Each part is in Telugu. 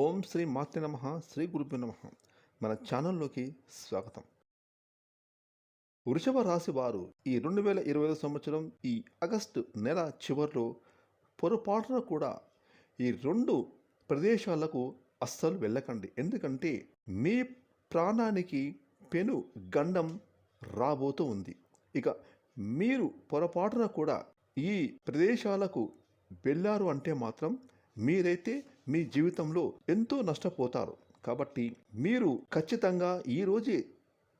ఓం శ్రీ మాతృ నమ శ్రీ గురుభ్యో నమ. మన ఛానల్లోకి స్వాగతం. వృషభ రాశి వారు ఈ రెండు వేల ఇరవై ఐదు సంవత్సరం ఈ ఆగస్టు నెల చివరిలో పొరపాటున కూడా ఈ రెండు ప్రదేశాలకు అస్సలు వెళ్ళకండి. ఎందుకంటే మీ ప్రాణానికి పెను గండం రాబోతూ ఉంది. ఇక మీరు పొరపాటున కూడా ఈ ప్రదేశాలకు వెళ్ళారు అంటే మాత్రం మీరైతే మీ జీవితంలో ఎంతో నష్టపోతారు. కాబట్టి మీరు ఖచ్చితంగా ఈ రోజే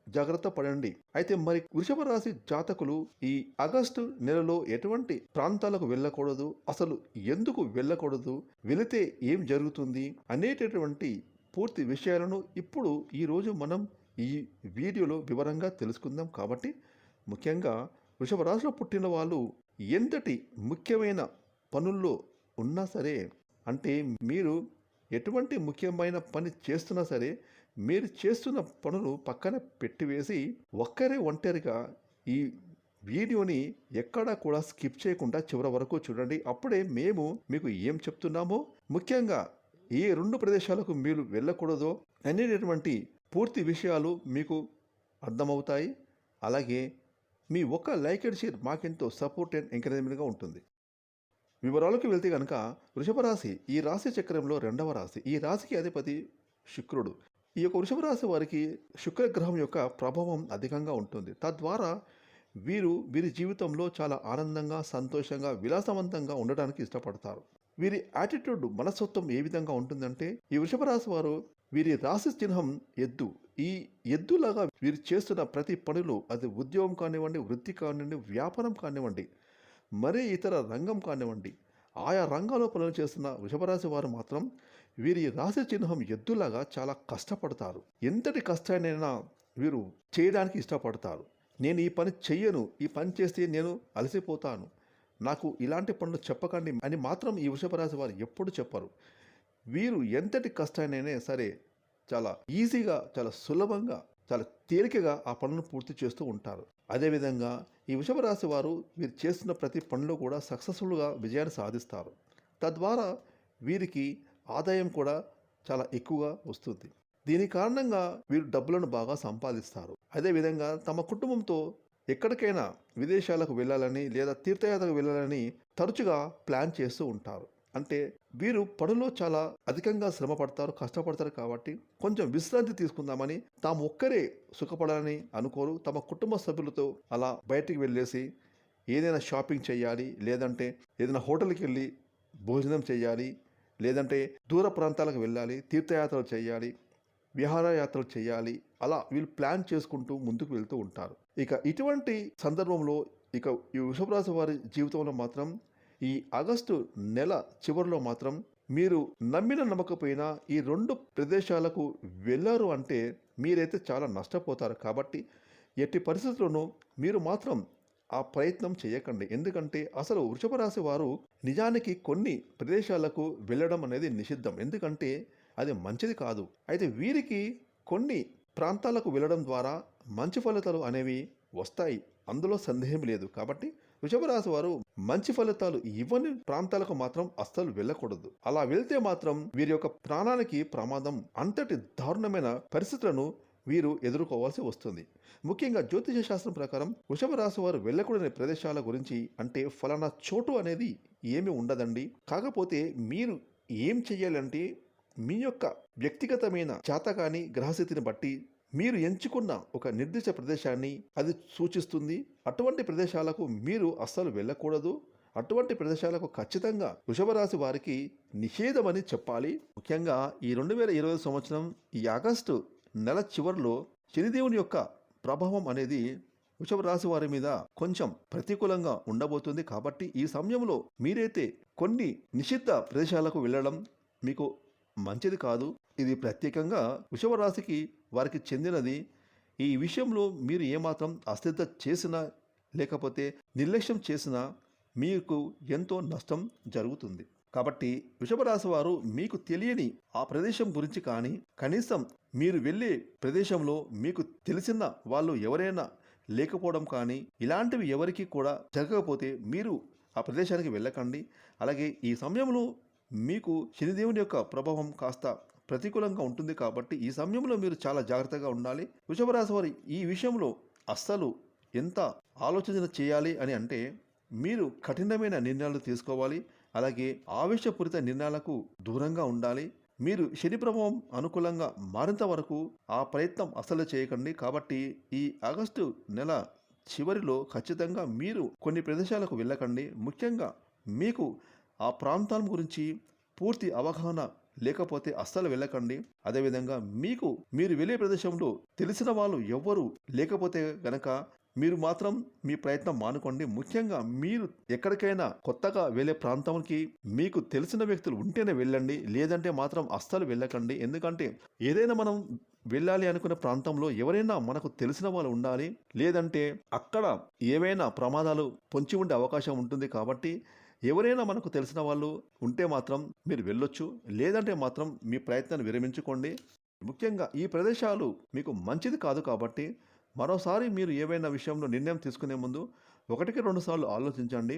జాగ్రత్త పడండి. అయితే మరి వృషభ రాశి జాతకులు ఈ ఆగస్టు నెలలో ఎటువంటి ప్రాంతాలకు వెళ్ళకూడదు? అసలు ఎందుకు వెళ్ళకూడదు? వెళితే ఏం జరుగుతుంది? అనేటటువంటి పూర్తి విషయాలను ఇప్పుడు ఈరోజు మనం ఈ వీడియోలో వివరంగా తెలుసుకుందాం. కాబట్టి ముఖ్యంగా వృషభ రాశిలో పుట్టిన వాళ్ళు ఎంతటి ముఖ్యమైన పనుల్లో ఉన్నా సరే అంటే మీరు ఎటువంటి ముఖ్యమైన పని చేస్తున్నా సరే మీరు చేస్తున్న పనులు పక్కన పెట్టివేసి ఒక్కరే ఒంటరిగా ఈ వీడియోని ఎక్కడా కూడా స్కిప్ చేయకుండా చివరి వరకు చూడండి. అప్పుడే మేము మీకు ఏం చెప్తున్నామో ముఖ్యంగా ఏ రెండు ప్రదేశాలకు మీరు వెళ్ళకూడదో అనేటటువంటి పూర్తి విషయాలు మీకు అర్థమవుతాయి. అలాగే మీ ఒక్క లైక్ అండ్ షేర్ మాకెంతో సపోర్ట్ అండ్ ఎంకరేజ్మెంట్గా ఉంటుంది. వివరాలకు వెళ్తే కనుక వృషభ రాశి ఈ రాశి చక్రంలో రెండవ రాశి. ఈ రాశికి అధిపతి శుక్రుడు. ఈ యొక్క వృషభ రాశి వారికి శుక్రగ్రహం యొక్క ప్రభావం అధికంగా ఉంటుంది. తద్వారా వీరు వీరి జీవితంలో చాలా ఆనందంగా సంతోషంగా విలాసవంతంగా ఉండడానికి ఇష్టపడతారు. వీరి యాటిట్యూడ్ మనస్తత్వం ఏ విధంగా ఉంటుందంటే ఈ వృషభ రాశి వారు వీరి రాశి చిహ్నం ఎద్దు. ఈ ఎద్దులాగా వీరు చేస్తున్న ప్రతి పనులు అది ఉద్యోగం కానివ్వండి వృత్తి కానివ్వండి వ్యాపారం కానివ్వండి మరే ఇతర రంగం కానివ్వండి. ఆయా రంగాల్లో పనులు చేస్తున్న వృషభరాశి వారు మాత్రం వీరి రాశి చిహ్నం ఎద్దులాగా చాలా కష్టపడతారు. ఎంతటి కష్టాన్నైనా వీరు చేయడానికి ఇష్టపడతారు. నేను ఈ పని చెయ్యను ఈ పని చేస్తే నేను అలసిపోతాను. నాకు ఇలాంటి పనులు చెప్పకండి అని మాత్రం ఈ వృషభరాశి వారు ఎప్పుడు చెప్పరు. వీరు ఎంతటి కష్టాన్నైనా సరే చాలా ఈజీగా చాలా సులభంగా చాలా తేలికగా ఆ పనులను పూర్తి చేస్తూ ఉంటారు. అదేవిధంగా ఈ వృషభ రాశి వారు వీరు చేస్తున్న ప్రతి పనిలో కూడా సక్సెస్ఫుల్గా విజయాన్ని సాధిస్తారు. తద్వారా వీరికి ఆదాయం కూడా చాలా ఎక్కువగా వస్తుంది. దీని కారణంగా వీరు డబ్బులను బాగా సంపాదిస్తారు. అదేవిధంగా తమ కుటుంబంతో ఎక్కడికైనా విదేశాలకు వెళ్ళాలని లేదా తీర్థయాత్రకు వెళ్ళాలని తరచుగా ప్లాన్ చేస్తూ ఉంటారు. అంటే వీరు పనులో చాలా అధికంగా శ్రమ పడతారు కష్టపడతారు కాబట్టి కొంచెం విశ్రాంతి తీసుకుందామని తాము ఒక్కరే సుఖపడాలని అనుకోరు. తమ కుటుంబ సభ్యులతో అలా బయటికి వెళ్ళేసి ఏదైనా షాపింగ్ చేయాలి లేదంటే ఏదైనా హోటల్కి వెళ్ళి భోజనం చేయాలి లేదంటే దూర ప్రాంతాలకు వెళ్ళాలి తీర్థయాత్రలు చేయాలి విహారయాత్రలు చేయాలి అలా వీళ్ళు ప్లాన్ చేసుకుంటూ ముందుకు వెళ్తూ ఉంటారు. ఇక ఇటువంటి సందర్భంలో ఇక ఈ వృషభరాశి వారి జీవితంలో మాత్రం ఈ ఆగస్టు నెల చివరిలో మాత్రం మీరు నమ్మిన నమ్మకపోయినా ఈ రెండు ప్రదేశాలకు వెళ్ళారు అంటే మీరైతే చాలా నష్టపోతారు కాబట్టి ఎట్టి పరిస్థితుల్లోనూ మీరు మాత్రం ఆ ప్రయత్నం చేయకండి. ఎందుకంటే అసలు వృషభ రాశి వారు నిజానికి కొన్ని ప్రదేశాలకు వెళ్ళడం అనేది నిషిద్ధం. ఎందుకంటే అది మంచిది కాదు. అయితే వీరికి కొన్ని ప్రాంతాలకు వెళ్ళడం ద్వారా మంచి ఫలితాలు అనేవి వస్తాయి. అందులో సందేహం లేదు. కాబట్టి వృషభరాశి వారు మంచి ఫలితాలు ఇవ్వని ప్రాంతాలకు మాత్రం అస్సలు వెళ్ళకూడదు. అలా వెళ్తే మాత్రం వీరి యొక్క ప్రాణానికి ప్రమాదం అంతటి దారుణమైన పరిస్థితులను వీరు ఎదుర్కోవాల్సి వస్తుంది. ముఖ్యంగా జ్యోతిష శాస్త్రం ప్రకారం వృషభ రాశి వారు వెళ్ళకూడని ప్రదేశాల గురించి అంటే ఫలానా చోటు అనేది ఏమి ఉండదండి. కాకపోతే మీరు ఏం చెయ్యాలంటే మీ యొక్క వ్యక్తిగతమైన జాతకాన్ని గ్రహస్థితిని బట్టి మీరు ఎంచుకున్న ఒక నిర్దిష్ట ప్రదేశాన్ని అది సూచిస్తుంది. అటువంటి ప్రదేశాలకు మీరు అస్సలు వెళ్ళకూడదు. అటువంటి ప్రదేశాలకు ఖచ్చితంగా వృషభరాశి వారికి నిషేధమని చెప్పాలి. ముఖ్యంగా ఈ రెండు వేల ఇరవై సంవత్సరం ఈ ఆగస్టు నెల చివరిలో శనిదేవుని యొక్క ప్రభావం అనేది వృషభ రాశి వారి మీద కొంచెం ప్రతికూలంగా ఉండబోతుంది. కాబట్టి ఈ సమయంలో మీరైతే కొన్ని నిషిద్ధ ప్రదేశాలకు వెళ్ళడం మీకు మంచిది కాదు. ఇది ప్రత్యేకంగా వృషభరాశికి వారికి చెందినది. ఈ విషయంలో మీరు ఏమాత్రం అశ్రద్ధ చేసినా లేకపోతే నిర్లక్ష్యం చేసినా మీకు ఎంతో నష్టం జరుగుతుంది. కాబట్టి వృషభరాశి వారు మీకు తెలియని ఆ ప్రదేశం గురించి కానీ కనీసం మీరు వెళ్ళే ప్రదేశంలో మీకు తెలిసిన వాళ్ళు ఎవరైనా లేకపోవడం కానీ ఇలాంటివి ఎవరికీ కూడా జరగకపోతే మీరు ఆ ప్రదేశానికి వెళ్ళకండి. అలాగే ఈ సమయంలో మీకు శనిదేవుని యొక్క ప్రభావం కాస్త ప్రతికూలంగా ఉంటుంది కాబట్టి ఈ సమయంలో మీరు చాలా జాగ్రత్తగా ఉండాలి. వృషభరాశి వారి ఈ విషయంలో అస్సలు ఎంత ఆలోచన చేయాలి అని అంటే మీరు కఠినమైన నిర్ణయాలు తీసుకోవాలి. అలాగే ఆవేశపూరిత నిర్ణయాలకు దూరంగా ఉండాలి. మీరు శని ప్రభావం అనుకూలంగా మారేంత వరకు ఆ ప్రయత్నం అసలు చేయకండి. కాబట్టి ఈ ఆగస్టు నెల చివరిలో ఖచ్చితంగా మీరు కొన్ని ప్రదేశాలకు వెళ్ళకండి. ముఖ్యంగా మీకు ఆ ప్రాంతాల గురించి పూర్తి అవగాహన లేకపోతే అస్సలు వెళ్ళకండి. అదేవిధంగా మీకు మీరు వెళ్ళే ప్రదేశంలో తెలిసిన వాళ్ళు ఎవ్వరు లేకపోతే గనక మీరు మాత్రం మీ ప్రయత్నం మానుకోండి. ముఖ్యంగా మీరు ఎక్కడికైనా కొత్తగా వెళ్ళే ప్రాంతానికి మీకు తెలిసిన వ్యక్తులు ఉంటేనే వెళ్ళండి. లేదంటే మాత్రం అస్సలు వెళ్ళకండి. ఎందుకంటే ఏదైనా మనం వెళ్ళాలి అనుకునే ప్రాంతంలో ఎవరైనా మనకు తెలిసిన వాళ్ళు ఉండాలి. లేదంటే అక్కడ ఏవైనా ప్రమాదాలు పొంచి ఉండే అవకాశం ఉంటుంది కాబట్టి ఎవరైనా మనకు తెలిసిన వాళ్ళు ఉంటే మాత్రం మీరు వెళ్ళొచ్చు లేదంటే మాత్రం మీ ప్రయత్నాన్ని విరమించుకోండి. ముఖ్యంగా ఈ ప్రదేశాలు మీకు మంచిది కాదు కాబట్టి మరోసారి మీరు ఏవైనా విషయంలో నిర్ణయం తీసుకునే ముందు ఒకటికి రెండు సార్లు ఆలోచించండి.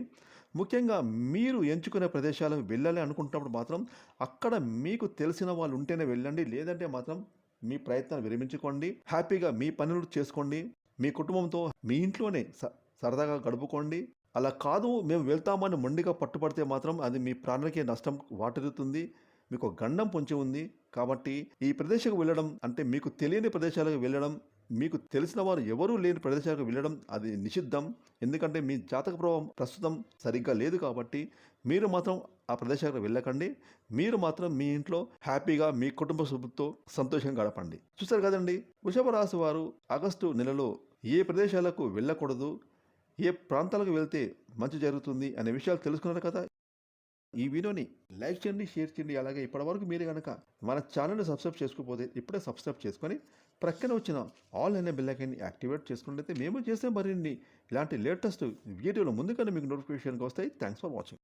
ముఖ్యంగా మీరు ఎంచుకునే ప్రదేశాలకు వెళ్ళాలి అనుకుంటున్నప్పుడు మాత్రం అక్కడ మీకు తెలిసిన వాళ్ళు ఉంటేనే వెళ్ళండి లేదంటే మాత్రం మీ ప్రయత్నాన్ని విరమించుకోండి. హ్యాపీగా మీ పనులు చేసుకోండి. మీ కుటుంబంతో మీ ఇంట్లోనే స సరదాగా గడుపుకోండి. అలా కాదు మేము వెళ్తామని మొండిగా పట్టుపడితే మాత్రం అది మీ ప్రాణానికి నష్టం వాటిల్లుతుంది మీకు గండం పొంచి ఉంది. కాబట్టి ఈ ప్రదేశాలకు వెళ్ళడం అంటే మీకు తెలియని ప్రదేశాలకు వెళ్ళడం మీకు తెలిసిన వారు ఎవరూ లేని ప్రదేశాలకు వెళ్ళడం అది నిషిద్ధం. ఎందుకంటే మీ జాతక ప్రభావం ప్రస్తుతం సరిగ్గా లేదు కాబట్టి మీరు మాత్రం ఆ ప్రదేశాలకు వెళ్ళకండి. మీరు మాత్రం మీ ఇంట్లో హ్యాపీగా మీ కుటుంబ సభ్యులతో సంతోషంగా గడపండి. చూసారు కదండి వృషభ రాశి వారు ఆగస్టు నెలలో ఏ ప్రదేశాలకు వెళ్ళకూడదు? ఏ ప్రాంతాలకు వెళ్తే మంచి జరుగుతుంది అనే విషయాలు తెలుసుకున్నారు కదా? ఈ వీడియోని లైక్ చేయండి షేర్ చేయండి. అలాగే ఇప్పటివరకు మీరు కనుక మన ఛానల్ని సబ్స్క్రైబ్ చేసుకోకపోతే ఇప్పుడే సబ్స్క్రైబ్ చేసుకొని ప్రక్కన వచ్చిన ఆల్ అనే బెల్లైకన్ని యాక్టివేట్ చేసుకున్నట్లయితే మేము చేసే మరిన్ని ఇలాంటి లేటెస్ట్ వీడియోలు ముందుగానే మీకు నోటిఫికేషన్కి వస్తాయి. Thanks for watching